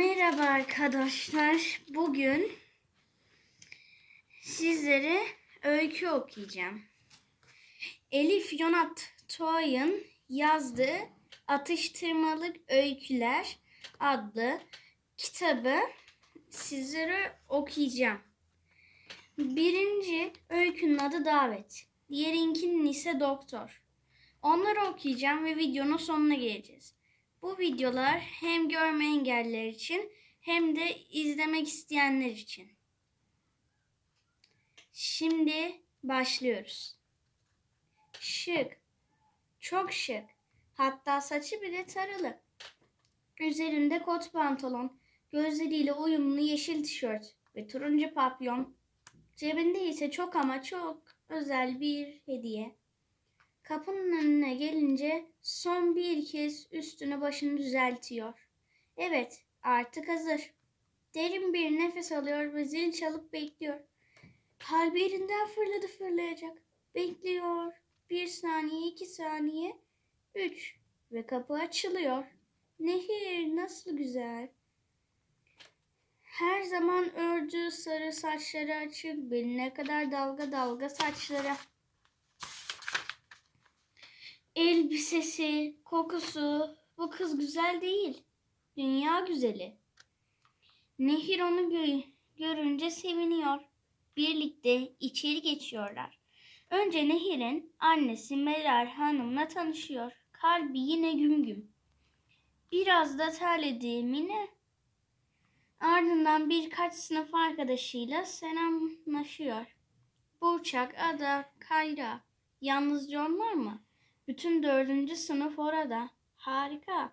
Merhaba arkadaşlar. Bugün sizlere öykü okuyacağım. Elif Yonat Toy'un yazdığı Atıştırmalık Öyküler adlı kitabı sizlere okuyacağım. Birinci öykünün adı Davet. Diğerinkinin ise Doktor. Onları okuyacağım ve videonun sonuna geleceğiz. Bu videolar hem görme engelliler için hem de izlemek isteyenler için. Şimdi başlıyoruz. Şık. Çok şık. Hatta saçı bile taralı. Üzerinde kot pantolon, gözleriyle uyumlu yeşil tişört ve turuncu papyon. Cebinde ise çok ama çok özel bir hediye. Kapının önüne gelince son bir kez üstünü başını düzeltiyor. Evet, artık hazır. Derin bir nefes alıyor ve zil çalıp bekliyor. Kalbi yerinden fırladı fırlayacak. Bekliyor. Bir saniye, iki saniye, üç. Ve kapı açılıyor. Nehir nasıl güzel. Her zaman ördüğü sarı saçları açık, beline kadar dalga dalga saçları. Elbisesi, kokusu, bu kız güzel değil. Dünya güzeli. Nehir onu gö- görünce seviniyor. Birlikte içeri geçiyorlar. Önce Nehir'in annesi Meral Hanım'la tanışıyor. Kalbi yine güm güm. Biraz da terledi Mine. Ardından birkaç sınıf arkadaşıyla selamlaşıyor. Burçak, Ada, Kayra. Yalnızca onlar mı? Bütün dördüncü sınıf orada. Harika.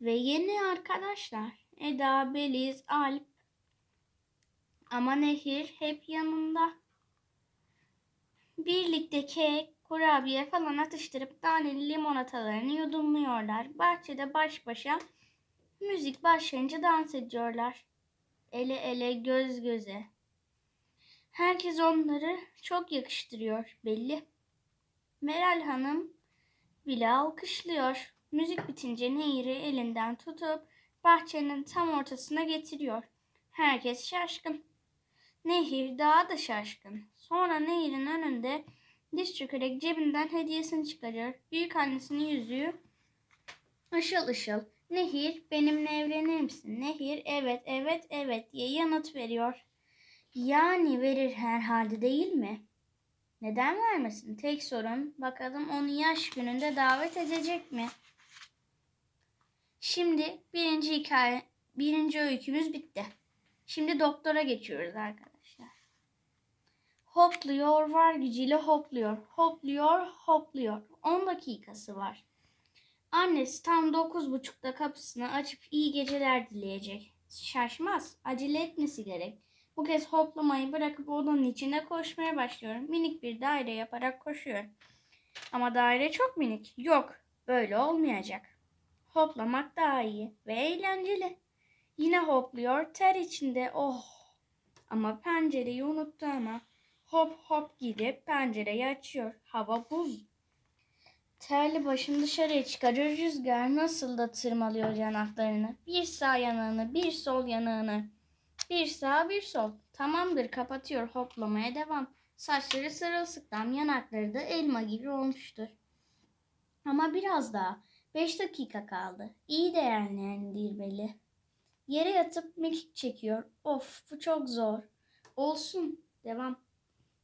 Ve yeni arkadaşlar. Eda, Beliz, Alp. Ama Nehir hep yanında. Birlikte kek, kurabiye falan atıştırıp taneli limonatalarını yudumluyorlar. Bahçede baş başa müzik başlayınca dans ediyorlar. Ele ele göz göze. Herkes onları çok yakıştırıyor belli. Meral Hanım bile alkışlıyor. Müzik bitince Nehir'i elinden tutup bahçenin tam ortasına getiriyor. Herkes şaşkın. Nehir daha da şaşkın. Sonra Nehir'in önünde diz çökerek cebinden hediyesini çıkarıyor. Büyük annesinin yüzüğü ışıl ışıl. Nehir benimle evlenir misin? Nehir evet evet evet diye yanıt veriyor. Yani verir herhalde değil mi? Neden vermesin? Tek sorun bakalım onu yaş gününde davet edecek mi? Şimdi birinci hikaye, birinci öykümüz bitti. Şimdi doktora geçiyoruz arkadaşlar. Hopluyor var gücüyle hopluyor. Hopluyor hopluyor. 10 dakikası var. Annesi tam 9.30'da kapısını açıp iyi geceler dileyecek. Şaşmaz. Acele etmesi gerek. Bu kez hoplamayı bırakıp odanın içine koşmaya başlıyorum. Minik bir daire yaparak koşuyorum. Ama daire çok minik. Yok, böyle olmayacak. Hoplamak daha iyi ve eğlenceli. Yine hopluyor, ter içinde. Oh! Ama pencereyi unuttu ama. Hop hop gidip pencereyi açıyor. Hava buz. Terli başını dışarıya çıkarır. Rüzgar nasıl da tırmalıyor yanaklarını. Bir sağ yanağını, bir sol yanağını. Bir sağ bir sol. Tamamdır kapatıyor hoplamaya devam. Saçları sırılsıklam yanakları da elma gibi olmuştur. Ama biraz daha. Beş dakika kaldı. İyi değerlendirmeli. Yere yatıp mekik çekiyor. Of bu çok zor. Olsun. Devam.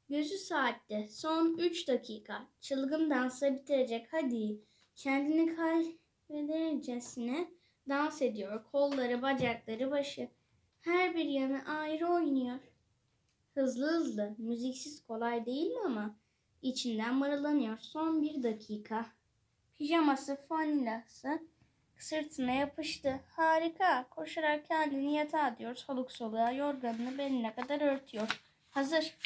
Gözü saatte. Son üç dakika. Çılgın dansa bitirecek. Hadi. Kendini kaybedercesine dans ediyor. Kolları, bacakları, başı. Her bir yanı ayrı oynuyor. Hızlı hızlı, müziksiz kolay değil mi ama? İçinden mırılanıyor. Son bir dakika. Pijaması, fanilası sırtına yapıştı. Harika. Koşarak kendini yatağa diyor. Soluk soluğa yorganını beline kadar örtüyor. Hazır.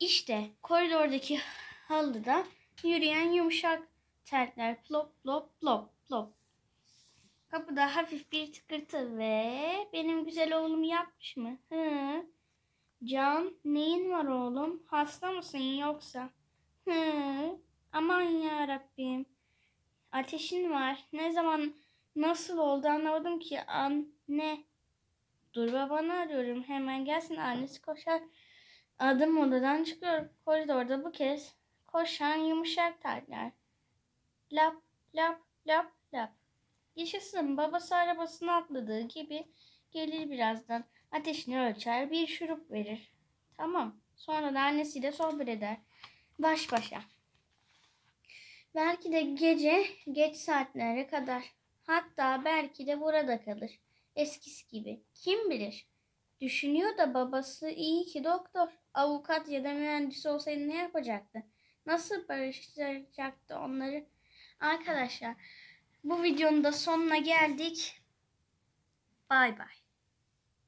İşte koridordaki halıda yürüyen yumuşak terkler plop plop plop plop. Kapıda hafif bir tıkırtı ve benim güzel oğlum yapmış mı? Hı. Can neyin var oğlum? Hasta mısın yoksa? Hı. Aman ya Rabbim. Ateşin var. Ne zaman Nasıl oldu anlamadım ki. Anne. Dur babanı arıyorum. Hemen gelsin. Annesi koşar. Adım odadan çıkıyor. Koridorda bu kez koşan yumuşak terler. Lap lap lap lap. Yaşasın babası arabasına atladığı gibi gelir birazdan. Ateşini ölçer bir şurup verir. Tamam. Sonra da annesiyle sohbet eder. Baş başa. Belki de gece geç saatlere kadar. Hatta belki de burada kalır. Eskisi gibi. Kim bilir? Düşünüyor da babası iyi ki doktor. Avukat ya da mühendis olsaydı ne yapacaktı? Nasıl barıştıracaktı onları? Arkadaşlar bu videonun da sonuna geldik. Bay bay.